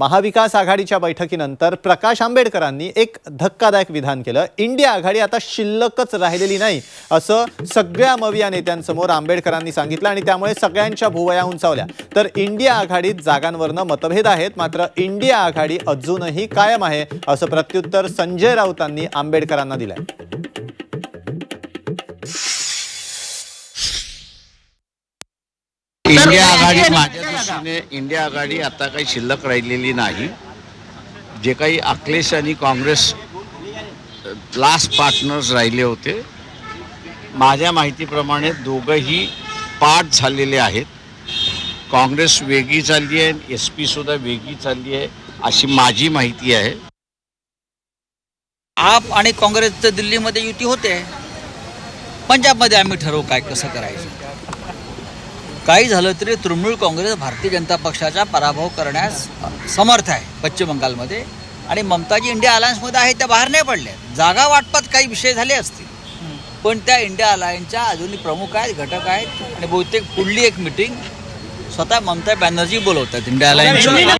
महाविकास आघाडीच्या बैठकीनंतर प्रकाश आंबेडकरांनी एक धक्कादायक विधान केलं. इंडिया आघाडी आता शिल्लकच राहिलेली नाही असं सगळ्या मविया नेत्यांसमोर आंबेडकरांनी सांगितलं आणि त्यामुळे सगळ्यांच्या भुवया उंचावल्या. तर इंडिया आघाडीत जागांवरनं मतभेद आहेत मात्र इंडिया आघाडी अजूनही कायम आहे असं प्रत्युत्तर संजय राऊतांनी आंबेडकरांना दिलंय. इंडिया आघाडी माझ्या दृष्टीने इंडिया आघाडी आता काही शिल्लक राहिलेली नाही. जे काही अखिलेश आणि काँग्रेस लास्ट पार्टनर्स राहिले होते माझ्या माहितीप्रमाणे दोघंही पाठ झालेले आहेत. काँग्रेस वेगळी चालली आहे एस पी सुद्धा वेगळी चालली आहे अशी माझी माहिती आहे. आप आणि काँग्रेसचं दिल्लीमध्ये युती होते. पंजाबमध्ये आम्ही ठरवू काय कसं करायचं? काही झालं तरी तृणमूल काँग्रेस भारतीय जनता पक्षाचा पराभव करण्यास समर्थ आहे पश्चिम बंगालमध्ये. आणि ममताजी इंडिया अलायन्समध्ये आहे त्या बाहेर नाही पडल्या. जागा वाटपात काही विषय झाले असतील. पण त्या इंडिया अलायन्सच्या अजूनही प्रमुख आहेत घटक आहेत. आणि बहुतेक पुढली एक मिटिंग स्वतः ममता बॅनर्जी बोलवतात इंडिया अलायन्स